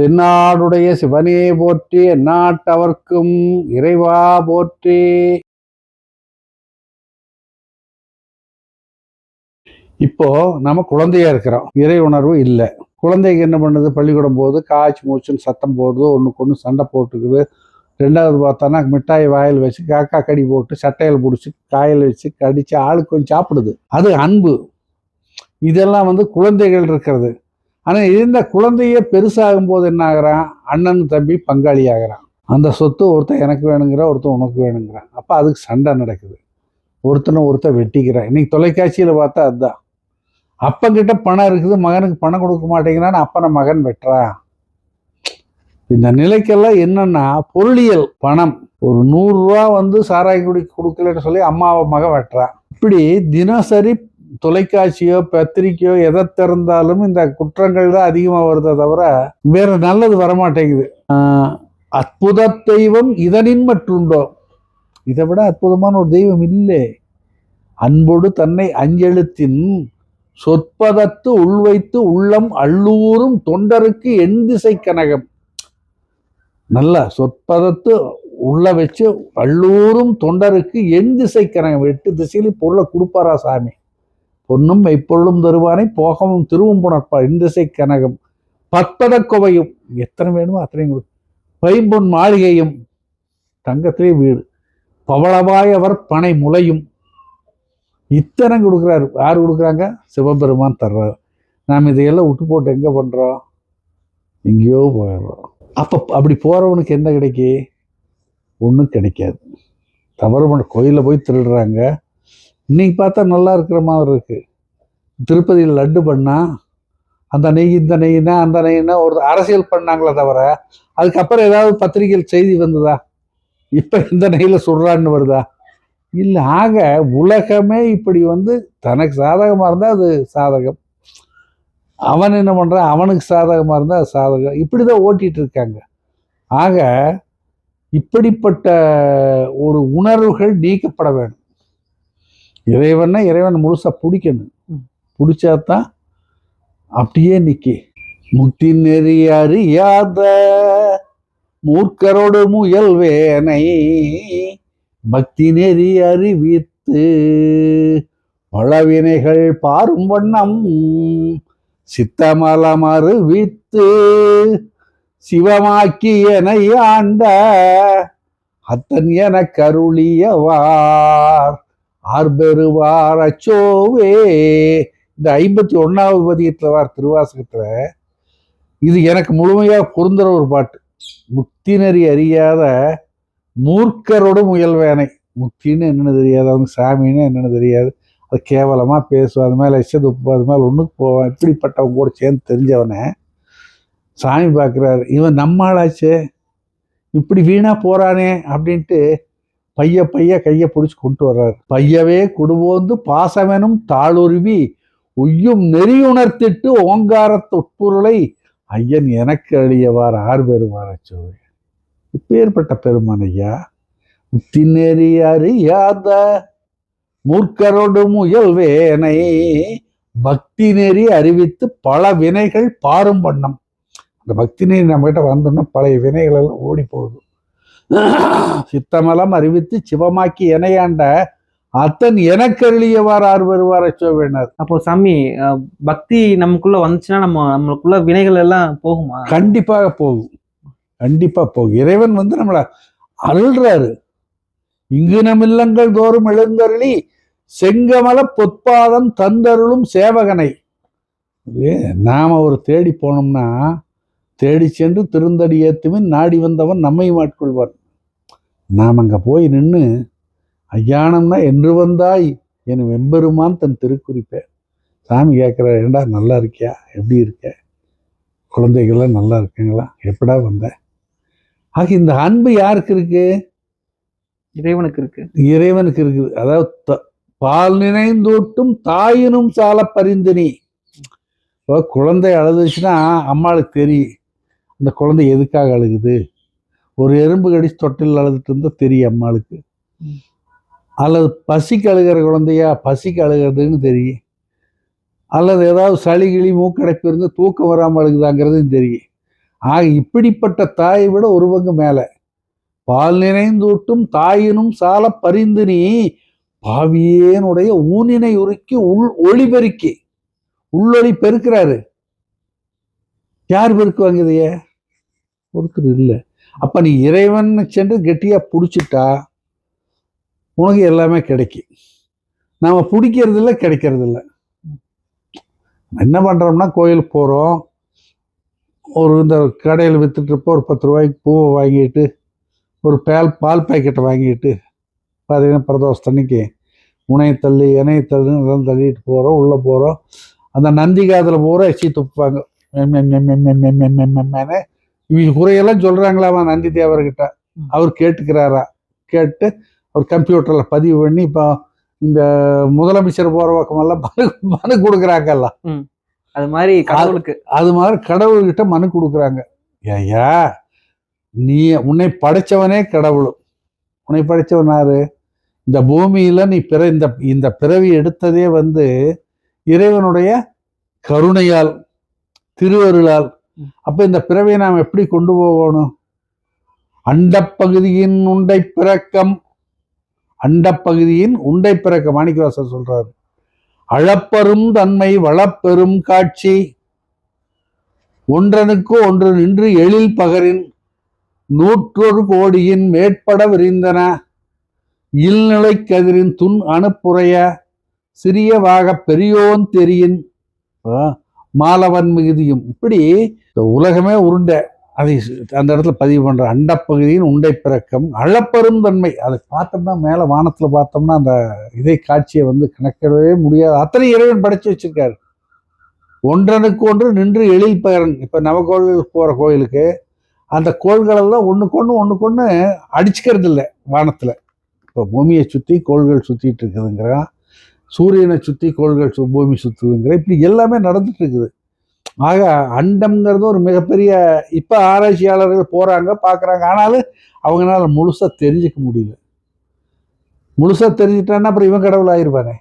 தென்னாடுடைய சிவனே போற்றி எந்நாட்டவர்க்கும் இறைவா போற்றி. இப்போ நம்ம குழந்தையா இருக்கிறோம். இறை உணர்வு இல்லை. குழந்தைங்க என்ன பண்ணுது? பள்ளிக்கூடம் போகுது காய்ச்சி மூச்சுன்னு சத்தம் போடுது ஒன்றுக்கு ஒன்று சண்டை போட்டுக்குது. ரெண்டாவது பார்த்தோன்னா மிட்டாய் வாயில் வச்சு காக்கா கடி போட்டு சட்டையில் பிடிச்சி காயில் வச்சு கடித்து ஆளுக்கு கொஞ்சம் சாப்பிடுது. அது அன்பு. இதெல்லாம் வந்து குழந்தைகள் இருக்கிறது. ஆனால் இந்த குழந்தையே பெருசாகும் போது என்ன ஆகிறான்? அண்ணன் தம்பி பங்காளி ஆகிறான் அந்த சொத்து ஒருத்தன் எனக்கு வேணுங்கிற ஒருத்தன் உனக்கு வேணுங்கிறான். அப்போ அதுக்கு சண்டை நடக்குது. ஒருத்தனை ஒருத்தன் வெட்டிக்கிறான். இன்னைக்கு தொலைக்காட்சியில் பார்த்தா அதுதான். அப்பங்கிட்ட பணம் இருக்குது மகனுக்கு பணம் கொடுக்க மாட்டேங்கிறான்னு அப்பனை மகன் வெட்டுறான். இந்த நிலைக்கெல்லாம் என்னன்னா பொருளியல் பணம். ஒரு நூறுரூவா வந்து சாராய் குடி கொடுக்கலன்னு சொல்லி அம்மாவை மகன் வெட்டுறான். இப்படி தினசரி தொலைக்காட்சியோ பத்திரிக்கையோ எதை திறந்தாலும் இந்த குற்றங்கள் தான் அதிகமாக வருதே தவிர வேற நல்லது வரமாட்டேங்குது. அற்புத தெய்வம் இதனின் மற்றுண்டோ? இதை விட அற்புதமான ஒரு தெய்வம் இல்லை. அன்போடு தன்னை அஞ்செழுத்தின் சொற்பதத்து உள்வைத்து உள்ளம் அள்ளூரும் தொண்டருக்கு எண் திசை கனகம். நல்லா சொற்பதத்து உள்ள வச்சு அள்ளூரும் தொண்டருக்கு எண் திசை கனகம். எட்டு திசையிலும் பொருளை கொடுப்பாரா சாமி? பொன்னும் மெய்ப்பொருளும் தருவானை போகவும் திருவும் புணர்ப்பார் இந்திசை கனகம். பற்பத குவையும். எத்தனை வேணுமோ அத்தனையும் கொடு. பைம்பொன் மாளிகையும். தங்கத்திலே வீடு. பவளவாய் அவர் பனை முளையும். இத்தனை கொடுக்குறாரு. யார் கொடுக்குறாங்க? சிவபெருமான் தர்றாரு. நாம் இதையெல்லாம் விட்டு போட்டு எங்கே பண்ணுறோம் எங்கேயோ போயிடுறோம். அப்போ அப்படி போகிறவனுக்கு என்ன கிடைக்கி? ஒன்றும் கிடைக்காது. தவறு பண்ண கோயிலில் போய் திருடுறாங்க. இன்னைக்கு பார்த்தா நல்லா இருக்கிற மாதிரி இருக்குது திருப்பதியில் லட்டு பண்ணால் அந்த நெய் இந்த நெய்னா அந்த நெய்னா ஒரு அரசியல் பண்ணாங்களே தவிர அதுக்கப்புறம் ஏதாவது பத்திரிகையில் செய்தி வந்ததா? இப்போ இந்த நெய்யில் சுடுறான்னு வருதா? இல்லை ஆக உலகமே இப்படி வந்து தனக்கு சாதகமாக இருந்தால் அது சாதகம். அவன் என்ன பண்ணுறான் அவனுக்கு சாதகமாக இருந்தால் அது சாதகம். இப்படி தான் ஓட்டிகிட்டு இருக்காங்க. ஆக இப்படிப்பட்ட ஒரு உணர்வுகள் நீக்கப்பட வேண்டும் இறைவனை இறைவன் முழுசாக பிடிக்கணும். பிடிச்சாதான் அப்படியே நிக்கி. முக்தி நெறி அறியாத மூர்க்கரோடு முயல்வேனை பக்தி நெறி அறிவித்து பழவினைகள் பாரும் வண்ணம் சித்தமலம் அறிவித்து சிவமாக்கி என ஆண்ட அத்தன் என கருளியவார். ஆர்பெருவார் அச்சோவே. இந்த ஐம்பத்தி ஒன்றாவது பதியத்தில் வார் திருவாசகத்தில் இது எனக்கு முழுமையாக பொருந்துகிற ஒரு பாட்டு. முக்தி நெறி அறியாத மூர்க்கரோடு முயல்வேனை முக்தின்னு என்னென்னு தெரியாது அவங்க சாமின்னு என்னென்னு தெரியாது. அது கேவலமாக பேசுவோம் அது மேலே இஷ்டத்துப்பு அது மேலே ஒன்றுக்கு போவான். இப்படிப்பட்டவங்க கூட சேர்ந்து தெரிஞ்சவனே. சாமி பார்க்குறாரு இவன் நம்மளாச்சு? இப்படி வீணாக போகிறானே அப்படின்ட்டு பைய பைய கையை பிடிச்சி கொண்டு வர்றாரு. பையவே குடுவோந்து பாசமெனும் தாளுருவி உய்யும் நெறியுணர்த்திட்டு ஓங்காரத்து உட்பொருளை ஐயன் எனக்கு அழியவார் ஆறு பெறுவார் அச்சோவே இப்பேற்பட்ட பெருமான் ஐயா முத்தி நெறி அறியாத மூர்க்கரோடு முயல்வேனை பக்தி நெறி அறிவித்து பல வினைகள் பாரும் வண்ணம். அந்த பக்தி நெறி நம்மகிட்ட வந்தோம்னா பழைய வினைகள் எல்லாம் ஓடி போகுது. சித்தமலம் அறிவித்து சிவமாக்கி இணையாண்ட அத்தன் எனக்கு அருளியவார் ஆறு வருவார் அச்சோவேனர். அப்போ சாமி பக்தி நமக்குள்ள வந்துச்சுன்னா நம்ம நம்மளுக்குள்ள வினைகள் எல்லாம் போகுமா? கண்டிப்பாக போகும். கண்டிப்பா போகும். இறைவன் வந்து நம்மளை அருள்றாரு. இங்கு நம் இல்லங்கள் தோறும் எழுந்தருளி செங்கமல பொற்பாதம் தந்தருளும் சேவகனை. நாம ஒரு தேடி போனோம்னா தேடி சென்று திருந்தடி ஏத்துமின் நாடி வந்தவன் நம்மை ஆட்கொள்வான் நாம் அங்கே போய் நின்று ஐயானம்னா என்று வந்தாய் என் வெம்பெருமான் தன் திருக்குறிப்பை. சாமி கேட்குற ஏண்டா நல்லா இருக்கியா? எப்படி இருக்க? குழந்தைகள்லாம் நல்லா இருக்குங்களா? எப்படா வந்த? ஆக இந்த அன்பு யாருக்கு இருக்கு? இறைவனுக்கு இருக்கு. இறைவனுக்கு இருக்குது. அதாவது பால் நினைந்தூட்டும் தாயினும் சால பரிந்தினி இப்போ குழந்தை அழுதுச்சுன்னா அம்மாளுக்கு தெரியும். அந்த குழந்தை எதுக்காக அழுகுது? ஒரு எறும்பு கடிச்சு தொட்டில் அழுதுட்டு இருந்தால் தெரியும் அம்மாளுக்கு. அல்லது பசிக்கு அழுகிற குழந்தையா பசிக்கு அழுகிறதுன்னு தெரியும். அல்லது ஏதாவது சளி கிளி மூக்கடைப்பு இருந்து தூக்கம் வராமல் அழுகுதாங்கிறதும் தெரியும். ஆக இப்படிப்பட்ட தாயை விட ஒரு பங்கு மேலே. பால் நினைந்தூட்டும் தாயினும் சால பரிந்து நீ பாவியேனுடைய ஊனினை உருக்கி உள் ஒளி பெருக்கி உள்ளொளி பெருக்கிறாரு. யார் பெருக்குவாங்க இதைய? ஒருத்தர் இல்லை. அப்போ நீ இறைவன் சென்று கெட்டியாக பிடிச்சிட்டா உனக்கு எல்லாமே கிடைக்கும். நாம் பிடிக்கிறது இல்லை கிடைக்கிறது இல்லை என்ன பண்ணுறோம்னா கோயிலுக்கு போகிறோம் ஒரு இந்த கடையில் விற்றுட்ருப்போம் ஒரு பத்து ரூபாய்க்கு பூவை வாங்கிட்டு ஒரு பால் பால் பாக்கெட்டை வாங்கிட்டு பார்த்தீங்கன்னா பிரதோஷத்தன்னைக்கு உனையை தள்ளி இணையை தள்ளி எல்லாம் தள்ளிட்டு போகிறோம் உள்ளே போகிறோம் அந்த நந்தி காதில் பூரா எச்சி துப்புவாங்க. இவங்க குறையெல்லாம் சொல்கிறாங்களாமா நந்தி தேவர்கிட்ட? அவர் கேட்டுக்கிறாரா? கேட்டு அவர் கம்ப்யூட்டரில் பதிவு பண்ணி இப்போ இந்த முதலமைச்சர் போகிற பக்கமெல்லாம் மனு மனு கொடுக்குறாங்கல்ல. அது மாதிரி கடவுளுக்கு. அது மாதிரி கடவுள்கிட்ட மனு கொடுக்குறாங்க. ஐயா நீ உன்னை படைச்சவனே கடவுள். உன்னை படைச்சவனாரு இந்த பூமியில் நீ பிற இந்த இந்த பிறவி எடுத்ததே வந்து இறைவனுடைய கருணையால் திருவருளால் அப்போ இந்த பிறவியை நாம் எப்படி கொண்டு போகணும்? அண்டப்பகுதியின் உண்டை பிறக்கம். அண்டப்பகுதியின் உண்டை பிறக்கம். மாணிக்கவாசர் சொல்றாரு. அளப்பெரும் தன்மை வளப்பெரும் காட்சி. ஒன்றனுக்கு ஒன்று நின்று எழில் பகரின். நூற்றொரு கோடியின் மேற்பட விரிந்தன. இல்நிலை கதிரின் துன் அணுப்புறைய. சிறியவாக பெரியோன் தெரியின் மாலவன் மிகுதியும். இப்படி இந்த உலகமே உருண்டை. அதை அந்த இடத்துல பதிவு பண்ணுற அண்டப்பகுதியின் உண்டை பிறக்கம் அளப்பெரும் தன்மை. அதை பார்த்தோம்னா மேலே வானத்தில் பார்த்தோம்னா அந்த இதை காட்சியை வந்து கணக்கிடவே முடியாது. அத்தனை இறைவன் படைச்சு வச்சிருக்காரு. ஒன்றனுக்கு ஒன்று நின்று எழில் பகரன் இப்ப நவகோவில் போகிற கோயிலுக்கு அந்த கோள்களெல்லாம் எல்லாம் ஒன்று ஒண்ணு ஒன்று அடிச்சுக்கிறது இல்லை வானத்தில். இப்போ பூமியை சுற்றி கோள்கள் சுற்றிட்டு இருக்குதுங்கிறான் சூரியனை சுற்றி கோள்கள் சு- பூமி சுற்றுதுங்கிற இப்படி எல்லாமே நடந்துட்டு இருக்குது. ஆக அண்டம்ங்கிறது ஒரு மிகப்பெரிய இப்போ ஆராய்ச்சியாளர்கள் போகிறாங்க பார்க்குறாங்க ஆனாலும் அவங்களால முழுசாக தெரிஞ்சுக்க முடியல. முழுசாக தெரிஞ்சிட்டான்னா அப்புறம் இவன் கடவுள் ஆயிடுவானே